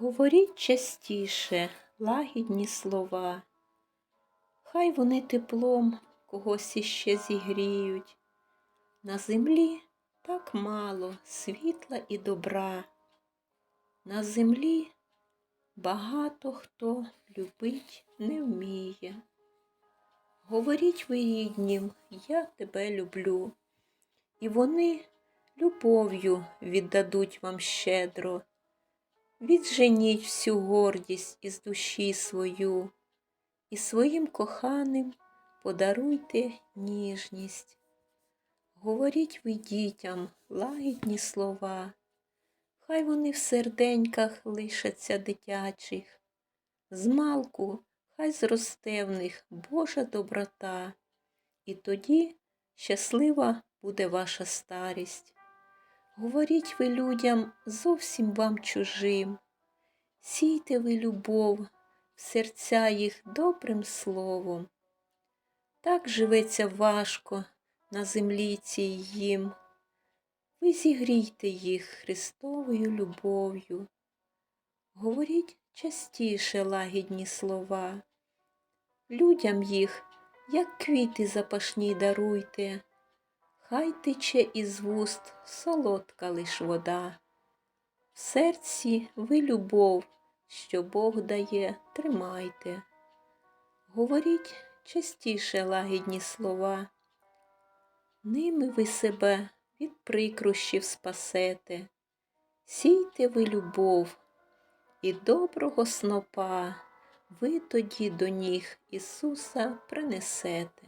Говоріть частіше лагідні слова, хай вони теплом когось іще зігріють. На землі так мало світла і добра. На землі багато хто любить не вміє. Говоріть ви ріднім, я тебе люблю, і вони любов'ю віддадуть вам щедро. Відженіть всю гордість із душі свою, і своїм коханим подаруйте ніжність. Говоріть ви дітям лагідні слова, хай вони в серденьках лишаться дитячих. Змалку хай зросте в них Божа доброта, і тоді щаслива буде ваша старість. Говоріть ви людям зовсім вам чужим, сійте ви любов в серця їх добрим словом. Так живеться важко на землі цій їм. Ви зігрійте їх Христовою любов'ю. Говоріть частіше лагідні слова. Людям їх, як квіти запашні даруйте. Хай тече із вуст солодка лиш вода. В серці ви любов, що Бог дає, тримайте. Говоріть частіше лагідні слова. Ними ви себе від прикрощів спасете. Сійте ви любов і доброго снопа ви тоді до ніг Ісуса принесете.